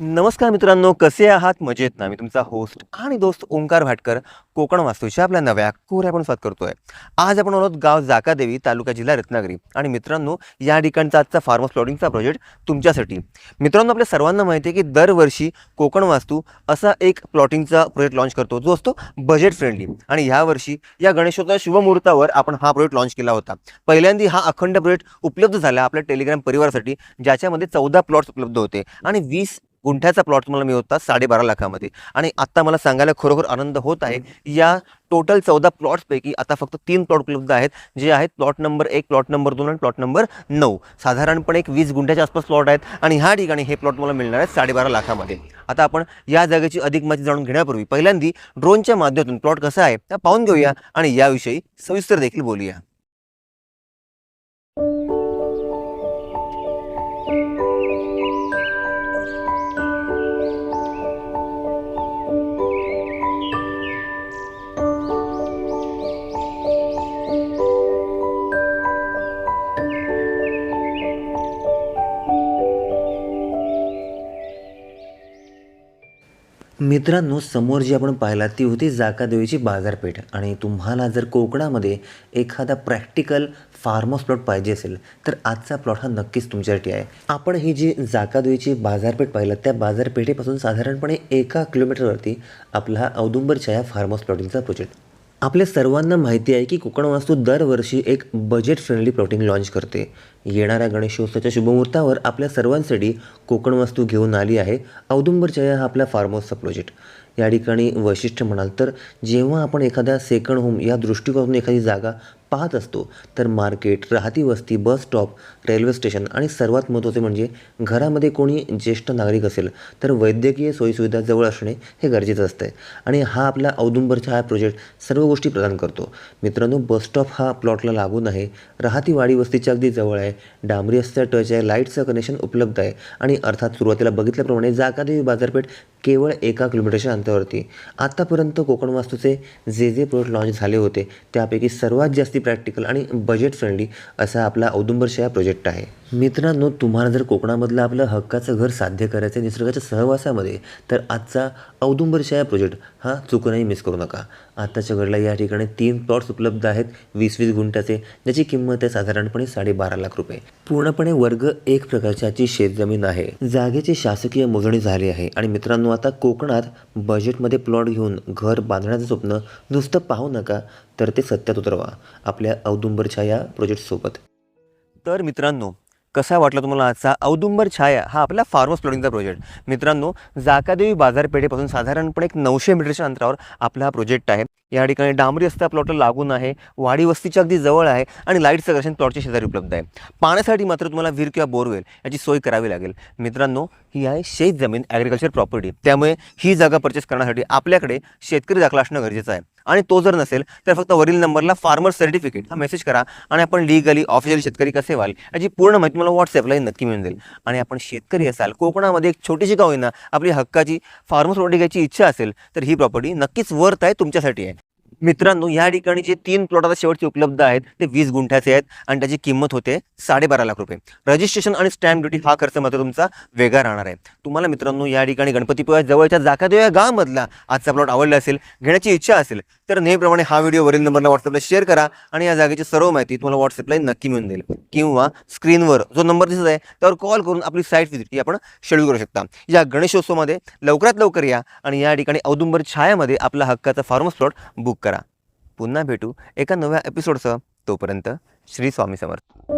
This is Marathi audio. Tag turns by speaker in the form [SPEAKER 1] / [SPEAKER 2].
[SPEAKER 1] नमस्कार मित्रांनो कसे आहात? मजेत ना? मी तुमचा होस्ट आणि दोस्त ओंकार भाटकर कोकण वास्तूच्या आपल्या नव्या कोऱ्या पण स्वागत करतोय. आज आपण आहोत गाव जाकादेवी तालुका जिल्हा रत्नागिरी. आणि मित्रांनो या ठिकाणचा आजचा फार्मस प्लॉटिंगचा प्रोजेक्ट तुमच्यासाठी. मित्रांनो आपल्या सर्वांना माहिती आहे की दरवर्षी कोकण वास्तू असा एक प्लॉटिंगचा प्रोजेक्ट लॉन्च करतो जो असतो बजेट फ्रेंडली आणि यावर्षी या गणेशोत्सव शुभमुहूर्तावर आपण हा प्रोजेक्ट लॉन्च केला होता. पहिल्यांदा हा अखंड प्रोजेक्ट उपलब्ध झाला आपल्या टेलिग्राम परिवारासाठी ज्याच्यामध्ये चौदा प्लॉट्स उपलब्ध होते. आणि वीस गुंठ्याचा प्लॉट तुम्हाला मिळत होता साडेबारा लाखामध्ये. आणि आत्ता मला सांगायला खरोखर आनंद होत आहे या टोटल चौदा प्लॉट्सपैकी आता फक्त तीन प्लॉट उपलब्ध आहेत जे आहेत प्लॉट नंबर एक प्लॉट नंबर दोन आणि प्लॉट नंबर नऊ. साधारणपणे एक वीस गुंठ्याच्या आसपास प्लॉट आहेत आणि ह्या ठिकाणी हे प्लॉट मला मिळणार आहेत साडेबारा लाखामध्ये. आता आपण या जागेची अधिक माहिती जाणून घेण्यापूर्वी पहिल्यांदा ड्रोनच्या माध्यमातून प्लॉट कसा आहे त्या पाहून घेऊया आणि याविषयी सविस्तर देखील बोलूया. मित्रांनो समोर जी आपण पाहिला ती होती जाकादेवीची बाजारपेठ. आणि तुम्हाला जर कोकणामध्ये एखादा प्रॅक्टिकल फार्मस प्लॉट पाहिजे असेल तर आजचा प्लॉट हा नक्कीच तुमच्यासाठी आहे. आपण ही जी जाकादेवीची बाजारपेठ पाहिलं त्या बाजारपेठेपासून साधारणपणे एका किलोमीटरवरती आपला हा औदुंबर छाया फार्म प्लॉटिंगचा प्रोजेक्ट आपल्या सर्वांना माहिती आहे की कोकण वास्तू दरवर्षी एक बजेट फ्रेंडली प्लॉटिंग लॉन्च करते. येणाऱ्या गणेशोत्सवाच्या शुभमुहूर्तावर आपल्या सर्वांसाठी कोकण वास्तू घेऊन आली आहे औदुंबरच्या हा आपला फार्म हाऊसचा प्रोजेक्ट या ठिकाणी वैशिष्ट्य म्हणाल तर जेव्हा आपण एखाद्या सेकंड होम या दृष्टिकोनातून एखादी जागा पाहत असतो. तर मार्केट राहती वस्ती बस स्टॉप रेल्वे स्टेशन आणि सर्वात महत्त्वाचे म्हणजे घरामध्ये कोणी ज्येष्ठ नागरिक असेल तर वैद्यकीय सोयीसुविधा जवळ असणे हे गरजेचं असतं आहे आणि हा आपला औदुंबरचा हा प्रोजेक्ट सर्व गोष्टी प्रदान करतो. मित्रांनो बस स्टॉप हा प्लॉटला लागून आहे. राहती वाडी वस्तीच्या अगदी जवळ आहे. डांबरी असचा टच आहे. लाईटचं कनेक्शन उपलब्ध आहे. आणि अर्थात सुरुवातीला बघितल्याप्रमाणे जाकादेवी बाजारपेठ केवळ एका किलोमीटरच्या अंतरावरती. आत्तापर्यंत कोकण वास्तूचे जे जे प्रोडक्ट लॉन्च झाले होते त्यापैकी सर्वात जास्ती प्रॅक्टिकल आणि बजेट फ्रेंडली असा आपला औदुंबरशा या प्रोजेक्ट आहे. मित्रांनो तुम्हाला जर कोकणामधलं आपलं हक्काचं घर साध्य करायचं निसर्गाच्या सहवासामध्ये तर आजचा औदुंबरशा प्रोजेक्ट हा चुकूनही मिस करू नका. आत्ताच्या घडला या ठिकाणी तीन प्लॉट्स उपलब्ध आहेत वीस वीस गुंठ्याचे ज्याची किंमत आहे साधारणपणे साडेबारा लाख रुपये. पूर्णपणे वर्ग एक प्रकारच्याची शेतजमीन आहे. जागेची शासकीय मोजणी झाली आहे. आणि मित्रांनो आता कोकणात बजेटमध्ये प्लॉट घेऊन घर बांधण्याचं स्वप्न नुसतं पाहू नका तर ते सत्यात उतरवा. आपल्या औदुंबरच्या या प्रोजेक्टसोबत तर मित्रांनो कसा वाटला तुम्हाला आजचा औदुंबर छाया हा आपला फार्मर्स प्लॉटिंगचा प्रोजेक्ट? मित्रांनो जाकादेवी बाजारपेठेपासून साधारणपणे एक नऊशे मीटरच्या अंतरावर आपला हा प्रोजेक्ट आहे. या ठिकाणी डांबरी रस्ता प्लॉटला लागून आहे. वाडी वस्तीच्या अगदी जवळ आहे आणि लाईटचं कनेक्शन प्लॉटच्या शेजारी उपलब्ध आहे. पाण्यासाठी मात्र तुम्हाला विहीर किंवा बोरवेल याची सोय करावी लागेल. मित्रांनो ही आहे शेत जमीन ॲग्रिकल्चर प्रॉपर्टी त्यामुळे ही जागा परचेस करण्यासाठी आपल्याकडे शेतकरी दाखला असणं गरजेचं आहे. आणि तो जर नसेल तर फक्त वरील नंबरला फार्मर सर्टिफिकेट हा मेसेज करा आणि आपण लिगली ऑफिशियल शेतकरी कसे व्हाल याची पूर्ण माहिती मला व्हॉट्सअपलाही नक्की मिळून जाईल. आणि आपण शेतकरी असाल कोकणामध्ये एक छोटीशी का होईना आपली हक्काची फार्मर्स प्रॉपर्टी घ्यायची इच्छा असेल तर ही प्रॉपर्टी नक्कीच वर्थ आहे तुमच्यासाठी आहे. मित्रांनो या ठिकाणी जे तीन प्लॉट आता शेवटचे उपलब्ध आहेत ते वीस गुंठ्याचे आहेत आणि त्याची किंमत होते साडेबारा लाख रुपये. रजिस्ट्रेशन आणि स्टॅम्प ड्युटी हा खर्च मात्र तुमचा वेगळा राहणार आहे. तुम्हाला मित्रांनो या ठिकाणी गणपतीपुळा जवळच्या जाकादेव या गावामधला आजचा प्लॉट आवडला असेल घेण्याची इच्छा असेल तर नेहमीप्रमाणे हा व्हिडिओ वरील नंबरला व्हॉट्सअपला शेअर करा आणि या जागेची सर्व माहिती तुम्हाला व्हॉट्सअपला नक्की मिळून जाईल किंवा स्क्रीनवर जो नंबर दिसत आहे त्यावर कॉल करून आपली साईट व्हिजिट ही आपण शेड्यूल करू शकता. या गणेशोत्सवामध्ये लवकरात लवकर या आणि या ठिकाणी औदुंबर छायामध्ये आपला हक्काचा फार्मस प्लॉट बुक करा. पुन्हा भेटू एका नव्या एपिसोडसह तोपर्यंत श्री स्वामी समर्थ.